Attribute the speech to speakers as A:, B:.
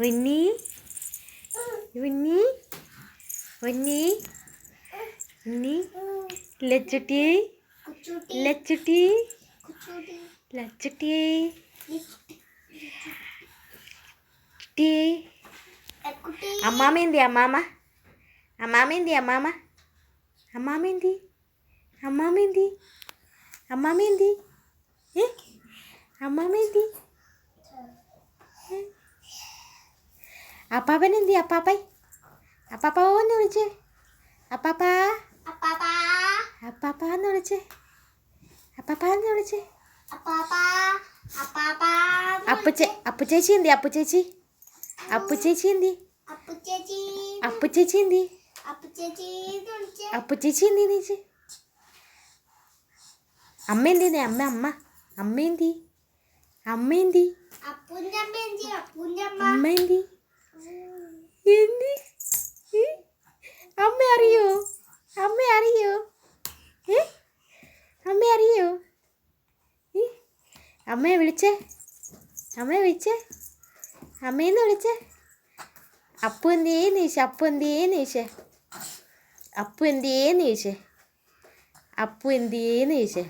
A: Winnie? విన్నీ? విన్నీ? విన్నీ? లచ్చుటి? లచ్చుటి? లచ్చుటి? టీ అమ్మామేంది అమ్మామ? అమ్మామేంది అమ్మామ? అమ్మామేంది? అమ్మామేంది? అమ్మామేంది? అమ్మామేంది? അപ്പാപ്പൻ എന്തി അപ്പാപ്പായ്. അപ്പാപ്പ ഒന്ന് വിളിച്ചേ. അപ്പാപ്പ.
B: അപ്പാപ്പാ.
A: അപ്പാപ്പാന്ന് വിളിച്ചേ. അപ്പാപ്പാന്ന് വിളിച്ചേ.
B: അപ്പുച്ചേ അപ്പുച്ചേച്ചി
A: അപ്പുച്ച അപ്പുചേച്ചി എന്തി അപ്പുച്ചേച്ചി. അപ്പുച്ചേച്ചി എന്തി
B: അപ്പുച്ചേച്ചി
A: അപ്പുചേച്ചി എന്തി
B: അപ്പുച്ചേച്ചി എന്ന്
A: എന്തി നീച്ച് അമ്മ എന്തിനെ അമ്മ അമ്മ. അമ്മ എന്തി അമ്മ എന്തി
B: അമ്മ എന്തി
A: അമ്മയെ വിളിച്ചേ. അമ്മയെ വിളിച്ചേ. അമ്മയെന്ന് വിളിച്ചേ. അപ്പു എന്തേന്ന് ചോദിച്ചേ അപ്പു എന്തേന്ന് ചോദിച്ചേ അപ്പു എന്തേന്ന് ചോദിച്ചേ അപ്പു എന്തേന്ന് ചോദിച്ചേ